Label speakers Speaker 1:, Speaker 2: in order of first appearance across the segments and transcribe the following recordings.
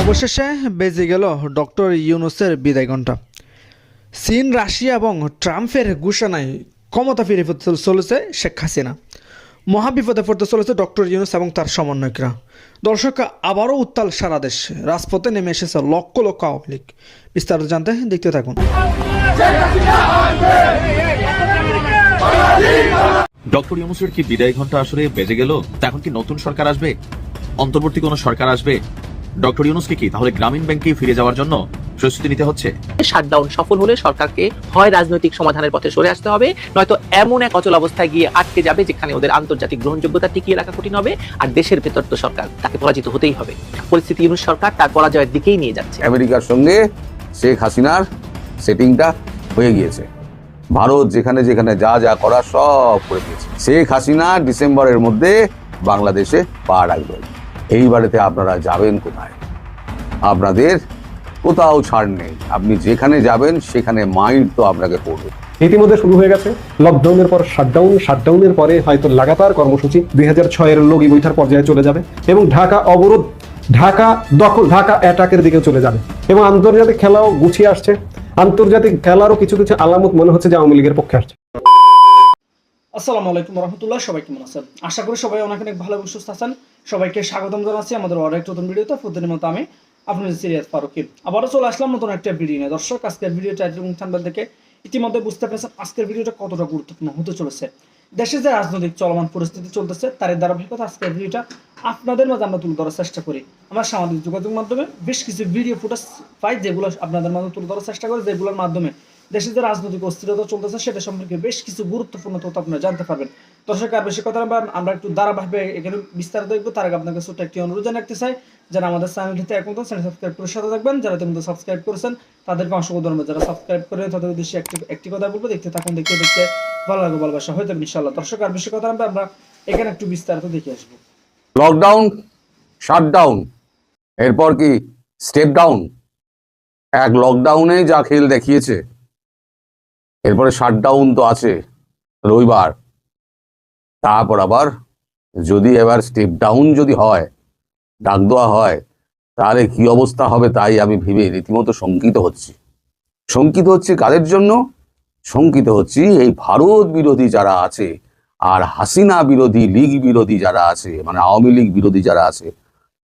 Speaker 1: অবশেষে বেজে গেল ডক্টর ইউনুসের বিদায় ঘণ্টা। চীন, রাশিয়া এবং ট্রাম্পের ঘোষণায় ক্ষমতা ফিরে চলেছে শেখ হাসিনা। মহাবিপদে পড়তে চলেছে ডক্টর ইউনুস এবং তার সমন্বয়করা। দর্শক, আবারও উত্তাল সারা দেশ। রাজপথে নেমে এসেছে লক্ষ লক্ষ আওয়ামী লীগ। বিস্তারিত জানতে দেখতে থাকুন।
Speaker 2: ডক্টর ইউনুসের কি বিদায় ঘণ্টা আসলে বেজে গেল? এখন কি নতুন সরকার আসবে? অন্তর্বর্তী কোনো সরকার আসবে? ডক্টর ইউনুসকে কি তাহলে গ্রামীণ ব্যাংকে ফিরে যাওয়ার জন্য প্রস্তুতি নিতে হচ্ছে?
Speaker 3: শাটডাউন সফল হলে সরকারকে হয় রাজনৈতিক সমাধানের পথে সরে আসতে হবে নয়তো এমন এক অচল অবস্থায় গিয়ে আটকে যাবে যেখানে ওদের আন্তর্জাতিক গ্রহণযোগ্যতা টিকিয়ে রাখা কঠিন হবে আর দেশের ভেতর তো সরকার তাকে পরাজিত হতেই হবে। পরিস্থিতি ইউনুস সরকার তার পরাজয়ের দিকেই নিয়ে যাচ্ছে।
Speaker 4: আমেরিকার সঙ্গে শেখ হাসিনার সেটিংটা হয়ে গিয়েছে। ভারত যেখানে যেখানে যা যা করা সব করে দিয়েছে। শেখ হাসিনা ডিসেম্বরের মধ্যে বাংলাদেশে পা রাখবেন বাড়িতে আপনারা যাবেন কোথায়? আপনাদের কোথাও ছাড় নেই। আপনি যেখানে যাবেন সেখানে মাইন্ড তো আপনাকে পড়বে
Speaker 5: ইতিমধ্যে শুরু হয়ে গেছে লকডাউনের পর শাটডাউন শাটডাউনের পরে হয়তো লাগাতার কর্মসূচি দুই হাজার ছয়ের লগি বৈঠার পর্যায়ে চলে যাবে এবং ঢাকা অবরোধ ঢাকা দখল ঢাকা অ্যাটাকের দিকে চলে যাবে। এবং আন্তর্জাতিক খেলাও গুছিয়ে আসছে। আন্তর্জাতিক খেলারও কিছু কিছু আলামত মনে হচ্ছে যে আওয়ামী লীগের পক্ষে আসছে।
Speaker 1: আসসালামু আলাইকুম রহমতুল্লাহ সবাই কেমন আছেন? আশা করি সবাই অনেক অনেক ভালো এবং সুস্থ আছেন। সবাইকে স্বাগতম জানাচ্ছি আমাদের একটা নতুন ভিডিওতে। প্রতিদিনের মতো আমি আপনাদের সিরিয়াস ফারুকি। আবারও চলে আসলাম নতুন একটা ভিডিও নিয়ে। দর্শক, আজকের ভিডিও টাইটেল এবং থাম্বনেল থেকে ইতিমধ্যে বুঝতে পেরেছেন আজকের ভিডিওটা কতটা গুরুত্বপূর্ণ হতে চলেছে। দেশে যে রাজনৈতিক চলমান পরিস্থিতি চলতেছে তার ধারাবাহিকতা আজকের ভিডিওটা আপনাদের মাঝে আমরা তুলে ধরার চেষ্টা করি। আমরা সামাজিক যোগাযোগ মাধ্যমে বেশ কিছু ভিডিও ফুটেজ পাই, যেগুলো আপনাদের মাঝে তুলে ধরার চেষ্টা করি, যেগুলোর মাধ্যমে দেশে যে রাজনৈতিক অস্থিরতা চলতেছে, সেটা সম্পর্কে বেশ কিছু গুরুত্বপূর্ণ তথ্য আপনারা জানতে পারবেন। দর্শক, আর বেশি কথা আমরা একটু ধারাবাহিকভাবে এখানে বিস্তারিত দেখব। তার আগে আপনাকে ছোট্ট একটি অনুরোধ জানাতে চাই, যারা আমাদের চ্যানেলটিতে এখন চ্যানেল সাবস্ক্রাইব করে সাথে থাকবেন। যারা তুমি সাবস্ক্রাইব করেছেন, তাদেরকে অসংখ্য ধন্যবাদ। যারা সাবস্ক্রাইব করে তাদের উদ্দেশ্যে একটি একটি কথা বলব, দেখতে থাকুন, দেখতে দেখতে ভালো লাগবে, ভালোবাসা হয়ে যাবে ইনশাল্লাহ দর্শক, আর বেশি কথা আমরা এখানে একটু বিস্তারিত দেখে আসব।
Speaker 4: লকডাউন শাটডাউন এরপর কি? স্টেপ ডাউন এক লকডাউনে যা খেল দেখিয়েছে, এরপরে শাটডাউন তো আছে, রবিবার। তারপর আবার যদি এবার স্টেপ ডাউন যদি হয়, ডাক দেওয়া হয়, তাহলে কি অবস্থা হবে তাই আমি ভেবে রীতিমতো শঙ্কিত হচ্ছি। শঙ্কিত হচ্ছে কাদের জন্য? শঙ্কিত হচ্ছি এই ভারত বিরোধী যারা আছে আর হাসিনা বিরোধী, লীগ বিরোধী যারা আছে মানে আওয়ামী লীগ বিরোধী যারা আছে,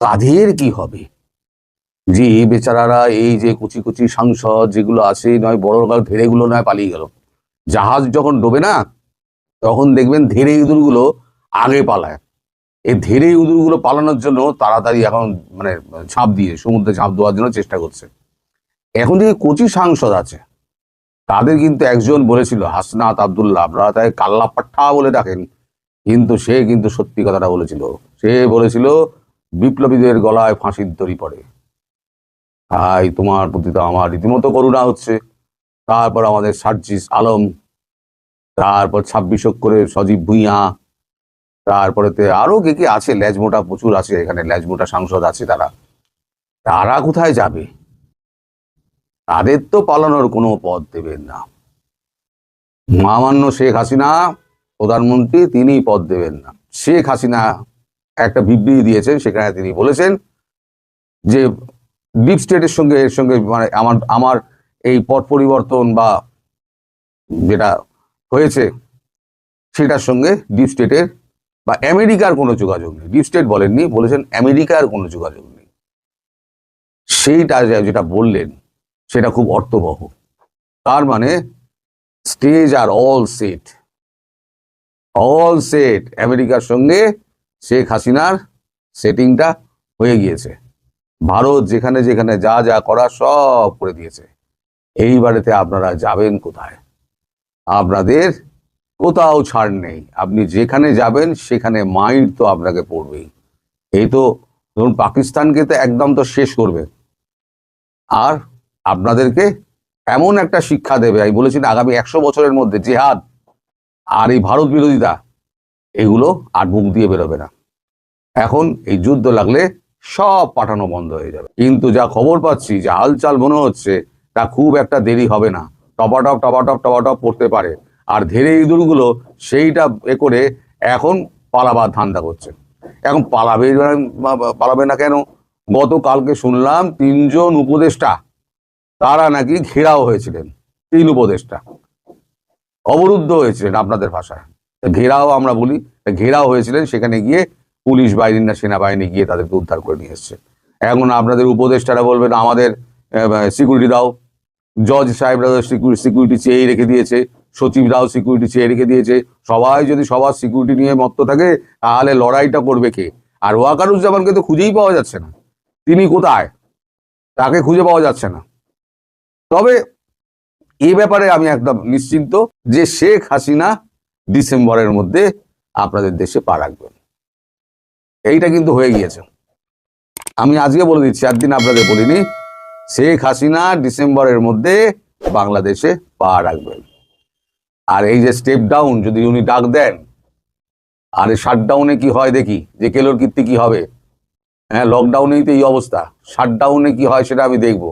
Speaker 4: তাদের কি হবে? যে এই বেচারারা, এই যে কুচি কুচি সাংসদ যেগুলো আছে, নয় বড় বড় ধেড়েগুলো নয় পালিয়ে গেল। জাহাজ যখন ডোবে না তখন দেখবেন ধেড়ে ইঁদুরগুলো আগে পালায়। এই ধেড়ে ইঁদুরগুলো পালানোর জন্য তাড়াতাড়ি এখন মানে ঝাঁপ দিয়ে, সমুদ্রে ঝাঁপ দেওয়ার জন্য চেষ্টা করছে। এখন থেকে কচি সাংসদ আছে। তাদের কিন্তু একজন বলেছিল, হাসনাত আবদুল্লাহ, আপনারা তাই কাল্লা পাঠা বলে ডাকেন, কিন্তু সে কিন্তু সত্যি কথাটা বলেছিল। সে বলেছিল, বিপ্লবীদের গলায় ফাঁসির দড়ি পড়ে। তাই তোমার প্রতি তো আমার রীতিমতো করুণা হচ্ছে। তারপর আমাদের সার্জিস আলম তারপর ছাব্বিশ করে সজীব ভুঁইয়া তারপরে তে আরও কে কে আছে? ল্যাজমোটা প্রচুর আছে এখানে, ল্যাজমোটা সাংসদ আছে তারা। তারা কোথায় যাবে? তাদের তো পালানোর কোনো পথ দেবেন না। মহামান্য শেখ হাসিনা, প্রধানমন্ত্রী তিনি পদ দেবেন না। শেখ হাসিনা একটা বিবৃতি দিয়েছেন, সেখানে তিনি বলেছেন যে ডিপ স্টেটের সঙ্গে, এর সঙ্গে মানে আমার আমার এই পট পরিবর্তন বা যেটা হয়েছে, সেটার সঙ্গে ডিপ স্টেটের বা আমেরিকার কোনো যোগাযোগ নেই। ডিপ স্টেট বলেননি, বলেছেন আমেরিকার কোনো যোগাযোগ নেই। সেইটা যেটা বললেন, সেটা খুব অর্থবহ। তার মানে স্টেজ আর অল সেট অল সেট আমেরিকার সঙ্গে শেখ হাসিনার সেটিংটা হয়ে গিয়েছে। ভারত যেখানে যেখানে যা যা করা সব করে দিয়েছে। এইবারেতে আপনারা যাবেন কোথায়? আপনাদের কোথাও ছাড় নেই। আপনি যেখানে যাবেন, সেখানে মাইন্ড তো আপনাকে পড়বেই। এই তো ধরুন, পাকিস্তানকে তো একদম তো শেষ করবে। আর আপনাদেরকে এমন একটা শিক্ষা দেবে, আমি বলেছি না, আগামী একশো বছরের মধ্যে জেহাদ আর এই ভারত বিরোধিতা, এগুলো আর মুখ দিয়ে বেরোবে না। এখন এই যুদ্ধ লাগলে সব পাঠানো বন্ধ হয়ে যাবে। কিন্তু যা খবর পাচ্ছি, যা হালচাল মনে হচ্ছে, তা খুব একটা দেরি হবে না। টপাটপ টপাটপ টপাটপ পড়তে পারে। আর ধীরে ইঁদুরগুলো সেইটা এ করে এখন পালাবার ধান্দা করছে। এখন পালাবে পালাবে না কেন? গতকালকে শুনলাম তিনজন উপদেষ্টা, তারা নাকি ঘেরাও হয়েছিলেন, তিন উপদেষ্টা। অবরুদ্ধ হয়েছিলেন আপনাদের ভাষায়। ঘেরাও আমরা বলি, ঘেরাও হয়েছিলেন, সেখানে গিয়ে পুলিশ বাহিনী না সেনাবাহিনী গিয়ে তাদেরকে উদ্ধার করে নিয়ে এসছে। এখন আপনাদের উপদেষ্টারা বলবেন, আমাদের সিকিউরিটি দাও। জজ সাহেবরা সিকিউরিটি চেয়ে রেখে দিয়েছে সচিবরাও সিকিউরিটি চেয়ে রেখে দিয়েছে, সবাই যদি সবার সিকিউরিটি নিয়ে মত্ত থাকে, তাহলে লড়াইটা করবে কে? আর ওয়াকারুজ্জামানকে তো খুঁজেই পাওয়া যাচ্ছে না। তিনি কোথায়? তাকে খুঁজে পাওয়া যাচ্ছে না। তবে এ ব্যাপারে আমি একদম নিশ্চিন্ত যে শেখ হাসিনা ডিসেম্বরের মধ্যে আপনাদের দেশে পা রাখবেন। এইটা কিন্তু হয়ে গিয়েছে। আমি আজকে বলে দিচ্ছি, একদিন আপনাদের বলিনি শেখ হাসিনা ডিসেম্বরের মধ্যে বাংলাদেশে পা রাখবেন। আর এই যে স্টেপ ডাউন যদি উনি ডাক দেন, আর এই শাটডাউনে কি হয় দেখি? যে কেলোর কীর্তি কি হবে? হ্যাঁ লকডাউনেই তো এই অবস্থা। শাটডাউনে কি হয় সেটা আমি দেখব।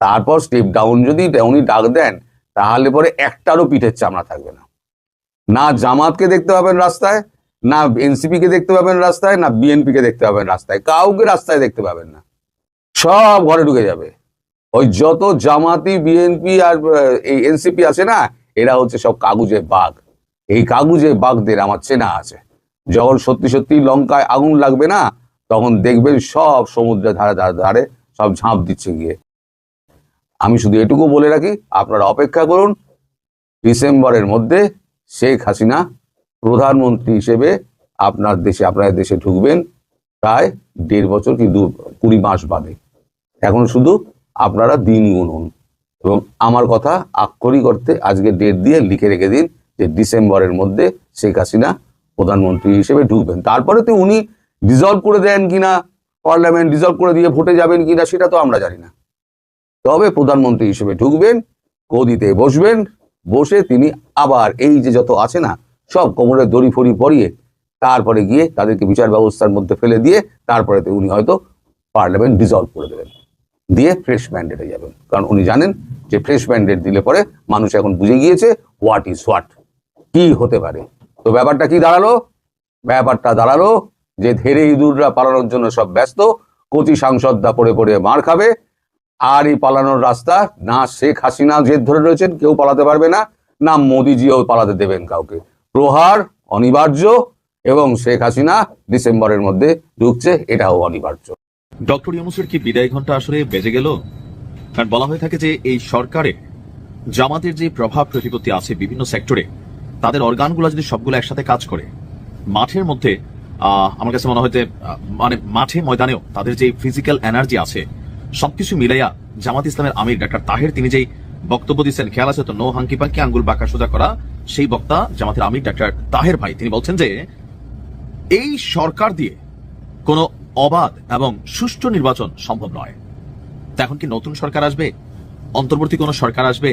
Speaker 4: তারপর স্টেপ ডাউন যদি উনি ডাক দেন, তাহলে পরে একটারও পিঠের চামড়া থাকবে না। না জামাতকে দেখতে পাবেন রাস্তায়, না এনসিপি কে দেখতে পাবেন রাস্তায়, না বিএনপিকে দেখতে পাবেন রাস্তায়। কাউকে রাস্তায় দেখতে পাবেন না। সব ঘরে ঢুকে যাবে। ওই যত জামাতি বিএনপি আর এই এনসিপি আছে না, এরা হচ্ছে সব কাগুজে বাঘ। এই কাগুজে বাঘদের আমার চেনা আছে। যখন সত্যি সত্যি লঙ্কায় আগুন লাগবে না, তখন দেখবেন সব সমুদ্রের ধারে ধারে ধারে সব ঝাঁপ দিচ্ছে গিয়ে। আমি শুধু এটুকু বলে রাখি, আপনারা অপেক্ষা করুন, ডিসেম্বরের মধ্যে শেখ হাসিনা প্রধানমন্ত্রী হিসেবে আপনার দেশে আপনার দেশে ঢুকবেন, প্রায় দেড় বছর কি দু, কুড়ি মাস বাদে। এখন শুধু আপনারা দিন গুনুন। এবং আমার কথা আক্ষরিক অর্থে আজকে ডেট দিয়ে লিখে রেখে দিন যে ডিসেম্বরের মধ্যে শেখ হাসিনা প্রধানমন্ত্রী হিসেবে ঢুকবেন। তারপরে তো উনি ডিজলভ করে দেন কিনা পার্লামেন্ট ডিজলভ করে দিয়ে ভোটে যাবেন কিনা, সেটা তো আমরা জানি না। তবে প্রধানমন্ত্রী হিসেবে ঢুকবেন, গদিতে বসবেন, বসে তিনি আবার এই যে যত আছে না, সব কোমরে দড়ি ফড়ি পরিয়ে তারপরে গিয়ে তাদেরকে বিচার ব্যবস্থার মধ্যে ফেলে দিয়ে তারপরে উনি হয়তো পার্লামেন্ট ডিজলভ করে দেবেন। দিয়ে ফ্রেশ ম্যান্ডেটে যাবেন। কারণ উনি জানেন যে ফ্রেশ ব্যান্ডেড দিলে পরে মানুষ এখন বুঝে গিয়েছে হোয়াট ইজ হোয়াট কি হতে পারে। তো ব্যাপারটা কি দাঁড়াল? ব্যাপারটা দাঁড়াল যে ধেরে ইঁদুররা পালানোর জন্য সব ব্যস্ত, কচি সাংসদরা পড়ে পড়ে মার খাবে আর এই পালানোর রাস্তা, না শেখ হাসিনা জেদ ধরে রয়েছেন, কেউ পালাতে পারবে না না মোদিজিও পালাতে দেবেন কাউকে। প্রহার অনিবার্য এবং শেখ হাসিনা ডিসেম্বরের মধ্যে ঢুকছে, এটাও অনিবার্য।
Speaker 2: ডক্টর ইউনুসের কি বিদায় ঘণ্টা আসলে বেজে গেল? কারণ বলা হয়ে থাকে যে এই সরকারে জামাতের যে প্রভাব প্রতিপত্তি আছে বিভিন্ন সেক্টরে তাদের অর্গানগুলো যদি সবগুলো একসাথে কাজ করে মাঠের মধ্যে আমার কাছে মনে হয় যে, মানে মাঠে ময়দানেও তাদের যে ফিজিক্যাল এনার্জি আছে সবকিছু মিলাইয়া জামাত ইসলামের আমির ডাক্তার তাহের তিনি যেই বক্তব্য দিচ্ছেন খেয়াল আছে তো নো হাঙ্কি পাঙ্কি আঙ্গুল বাঁকা সোজা করা সেই বক্তা জামাতের আমির ডাক্তার তাহের ভাই। তিনি বলছেন যে এই সরকার দিয়ে কোনো অবাধ এবং সুষ্ঠু নির্বাচন সম্ভব নয়। এখন কি নতুন সরকার আসবে? অন্তর্বর্তী কোনো সরকার আসবে?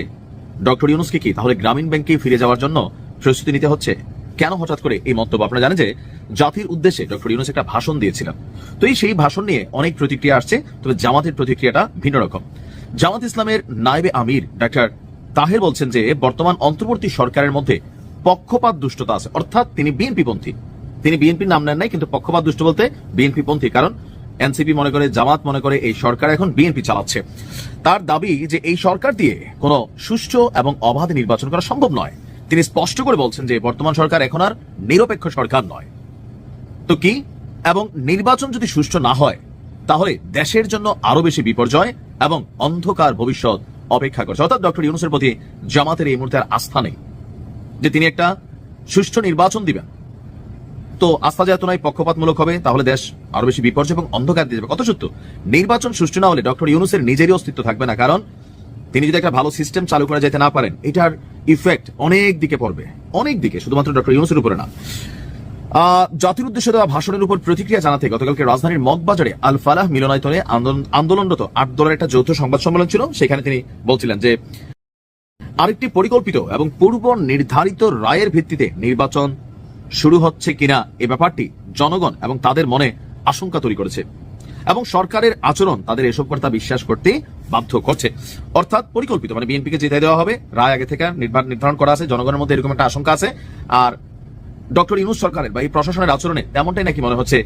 Speaker 2: ডক্টর ইউনুসকে কি তাহলে গ্রামীণ ব্যাংকে ফিরে যাওয়ার জন্য প্রস্তুতি নিতে হচ্ছে? কেন হঠাৎ করে এই মন্তব্য? আপনারা জানেন যে জাতির উদ্দেশ্যে ডক্টর ইউনুস একটা ভাষণ দিয়েছিলেন। তো এই সেই ভাষণ নিয়ে অনেক প্রতিক্রিয়া আসছে, তবে জামাতের প্রতিক্রিয়াটা ভিন্ন রকম। জামাত ইসলামের নাইবে আমির ডাক্তার তাহের বলছেন যে বর্তমান অন্তর্বর্তী সরকারের মধ্যে পক্ষপাত দুষ্টতা আছে। অর্থাৎ তিনি বিএনপি পন্থী। তিনি বিএনপির নাম নেন নাই, কিন্তু পক্ষপাত দুষ্ট বলতে বিএনপি পন্থী। কারণ এনসিপি মনে করে, জামাত মনে করে এই সরকার এখন বিএনপি চালাচ্ছে। তার দাবি যে এই সরকার দিয়ে কোনো সুষ্ঠু এবং অবাধ নির্বাচন করা সম্ভব নয়। তিনি স্পষ্ট করে বলছেন যে বর্তমান সরকার এখন আর নিরপেক্ষ সরকার নয়। তো কি? এবং নির্বাচন যদি সুষ্ঠু না হয়, তাহলে দেশের জন্য আরও বেশি বিপর্যয় এবং অন্ধকার ভবিষ্যৎ অপেক্ষা করছে। অর্থাৎ ডক্টর ইউনুসের প্রতি জামাতের এই মুহূর্তে আর আস্থা নেই। যে তিনি একটা সুষ্ঠু নির্বাচন দিবেন। তো আস্থা যাতনায় পক্ষপাতমূলক হবে, তাহলে দেশ আরও বেশি বিপর্যয় এবং অন্ধকার দিয়ে যাবে। কত সত্য? নির্বাচন সুষ্ঠু না হলে ডক্টর ইউনুসের নিজেরই অস্তিত্ব থাকবে না, কারণ তিনি যদি একটা ভালো সিস্টেম চালু করা যেতে না পারেন, এটার ইফেক্ট অনেক দিকে পড়বে। অনেক দিকে, শুধুমাত্র ডক্টর ইউনুসের উপরে না। জাতির উদ্দেশ্যে দেওয়া ভাষণের উপর প্রতিক্রিয়া জানাতে গতকালকে রাজধানীর মগবাজারে আল ফালাহ মিলনায়তনে আন্দোলন- আন্দোলনরত আট দলের একটা যৌথ সংবাদ সম্মেলন ছিল, সেখানে তিনি বলছিলেন যে, আরেকটি পরিকল্পিত এবং পূর্ব নির্ধারিত রায়ের ভিত্তিতে নির্বাচন শুরু হচ্ছে কিনা এ ব্যাপারটি জনগণ এবং তাদের মনে আশঙ্কা তৈরি করেছে এবং সরকারের আচরণ তাদের এসব কথা বিশ্বাস করতে বাধ্য করছে। অর্থাৎ পরিকল্পিত মানে বিএনপিকে জিতে দেওয়া হবে, রায় আগে থেকে নির্ধারণ করা আছে, জনগণের মধ্যে এরকম একটা আশঙ্কা আছে। আর ডক্টর ইউনুস সরকারের বা এই প্রশাসনের আচরণে তেমনটাই নাকি মনে হচ্ছে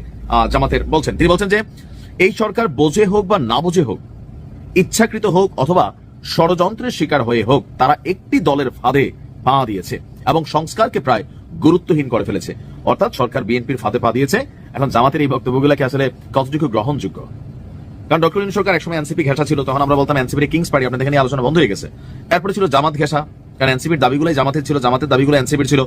Speaker 2: জামাতের বলছেন। তিনি বলছেন যে, এই সরকার বোঝে হোক বা না বোঝে হোক, ইচ্ছাকৃত হোক অথবা ষড়যন্ত্রের শিকার হয়ে হোক, তারা একটি দলের ফাঁদে পা দিয়েছে এবং সংস্কারকে প্রায় গুরুত্বহীন করে ফেলেছে। অর্থাৎ সরকার বিএনপির ফাঁদে পা দিয়েছে। এখন জামাতের এই বক্তব্যগুলোকে আসলে কতটুকু গ্রহণযোগ্য? কারণ ডক্টর ইউনুস সরকার একসময় এনসিপি ঘেঁষা ছিল, তখন আমরা বলতাম এনসিপির কিংস পার্টি আপনাদের এখানে আলোচনা বন্ধ হয়ে গেছে। এরপরে ছিল জামাত ঘেঁষা, কারণ এনসিপির দাবিগুলোই জামাতের ছিল, জামাতের দাবিগুলো এনসিপির ছিল।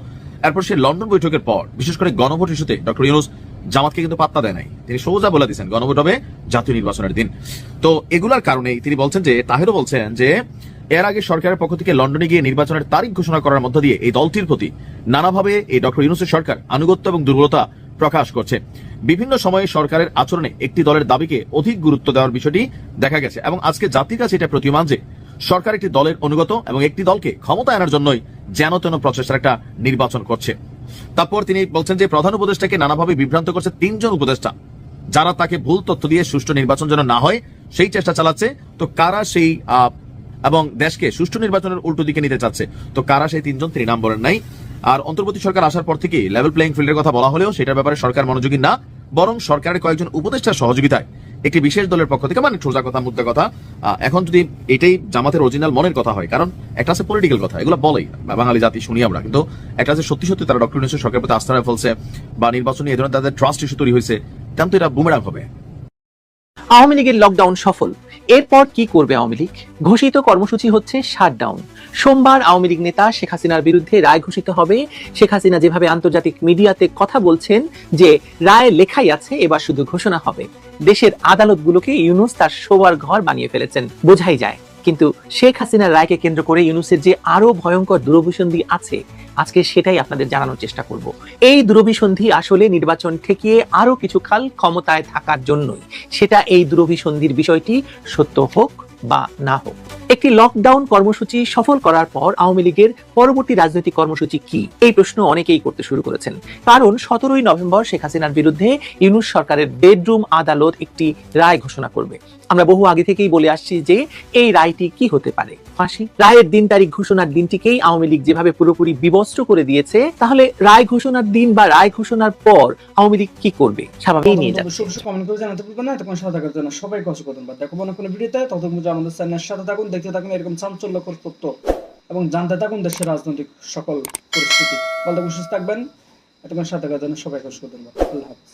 Speaker 2: এরপর সে লন্ডন বৈঠকের পর, বিশেষ করে গণভোট ইস্যুতে ডক্টর ইউনুস জামাতকে কিন্তু পাত্তা দেয় নাই। তিনি সোজা বলে দিয়েছেন, গণভোট হবে জাতীয় নির্বাচনের দিন। তো এগুলার কারণেই তিনি বলছেন যে, তাহেরও বলছেন যে এর আগে সরকারের পক্ষ থেকে লন্ডনে গিয়ে নির্বাচনের তারিখ ঘোষণা করার মধ্য দিয়ে এই দলটির প্রতি নানাভাবে এই ডক্টর ইউনুসের সরকার আনুগত্য এবং দুর্বলতা প্রকাশ করছে। বিভিন্ন সময়ে সরকারের আচরণে একটি দলের দাবিকে অধিক গুরুত্ব দেওয়ার বিষয়টি দেখা গেছে এবং আজকে জাতির কাছে এটা প্রতীয়মান যে সরকার একটি দলের অনুগত এবং একটি দলকে ক্ষমতা আনার জন্যই যেন তেন প্রচেষ্টার একটা নির্বাচন করছে। তারপর তিনি বলছেন যে প্রধান উপদেষ্টাকে নানাভাবে বিভ্রান্ত করছে তিনজন উপদেষ্টা। যারা তাকে ভুল তথ্য দিয়ে সুষ্ঠু নির্বাচন যেন না হয়, সেই চেষ্টা চালাচ্ছে। তো কারা সেই এবং দেশকে সুষ্ঠু নির্বাচনের উল্টো দিকে নিতে চাচ্ছে। তো কারা সেই তিনজন তিনি নাম বলেন নাই। আর অন্তর্বর্তী সরকার আসার পর থেকে লেভেল প্লেইং ফিল্ডের কথা বলা হলেও সেটার ব্যাপারে সরকার মনোযোগী না, বরং সরকারের কয়েকজন উপদেষ্টার সহযোগিতায়। একটি বিশেষ দলের পক্ষ থেকে মানে সোজা কথা, মুদ্রা কথা এখন যদি এটাই জামাতের অরিজিনাল মনের কথা হয়, কারণ একটা আছে পলিটিক্যাল কথা, এগুলো বলেই, বাঙালি জাতি শুনি আমরা, কিন্তু একটা আছে সত্যি সত্যি তারা ডক্টর সরকারের প্রতি আস্থা ফেলছে বা নির্বাচনী এ ধরনের তাদের ট্রাস্ট ইস্যু তৈরি হয়েছে, তেমন তো এটা বুমেরাং হবে।
Speaker 3: আওয়ামী লীগের লকডাউন সফল। এরপর কি করবে আওয়ামী লীগ? ঘোষিত কর্মসূচি হচ্ছে শাটডাউন সোমবার আওয়ামী লীগ নেতা শেখ হাসিনার বিরুদ্ধে রায় ঘোষিত হবে। শেখ হাসিনা যেভাবে আন্তর্জাতিক মিডিয়াতে কথা বলছেন যে রায় লেখাই আছে, এবার শুধু ঘোষণা হবে। দেশের আদালতগুলোকে ইউনুস তার শোবার ঘর বানিয়ে ফেলেছেন। বোঝাই যায়। কিন্তু শেখ হাসিনার রায়কে কেন্দ্র করে ইউনুসের যে আরও ভয়ঙ্কর দূরভিসন্ধি আছে, আজকে সেটাই আপনাদের জানানোর চেষ্টা করব। এই দূরভিসন্ধি আসলে নির্বাচন ঠেকিয়ে আরও কিছু কাল ক্ষমতায় থাকার জন্যই। সেটা এই দূরভিসন্ধির বিষয়টি সত্য হোক বা না হোক। একটি লকডাউন কর্মসূচি সফল করার পর আওয়ামী লীগের পরবর্তী রাজনৈতিক কর্মসূচি কি? এই প্রশ্ন অনেকেই করতে শুরু করেছেন। কারণ সতেরোই নভেম্বর শেখ হাসিনার বিরুদ্ধে ইউনুস সরকারের বেডরুম আদালত একটি রায় ঘোষণা করবে। আমরা বহু আগে থেকেই বলে আসছি যে এই রায়টি কি হতে পারে? ফাঁসি? রায়ের দিন তারিখ ঘোষণার দিনটিকেই আওয়ামী লীগ যেভাবে পুরোপুরি বিবস্ত্র করে দিয়েছে, তাহলে রায় ঘোষণার দিন বা রায় ঘোষণার পর আওয়ামী লীগ কি করবে? স্বাভাবিক নিয়ে
Speaker 1: অবশ্যই কমেন্ট করে জানাতে ভুলবেন না তখন সাথে থাকার জন্য সবাইকে অসংখ্য ধন্যবাদ দেখো, মনে কোনো ভিডিওতে পর্যন্ত আমাদের চ্যানেলের সাথে থাকুন, দেখতে থাকুন, এরকম চাঞ্চল্যকর তথ্য এবং জানতে থাকুন দেশের রাজনৈতিক সকল পরিস্থিতি। বলতে সুস্থ থাকবেন, এতক্ষণ সাথে থাকার জন্য সবাইকে অসংখ্য আল্লাহ হাফিজ।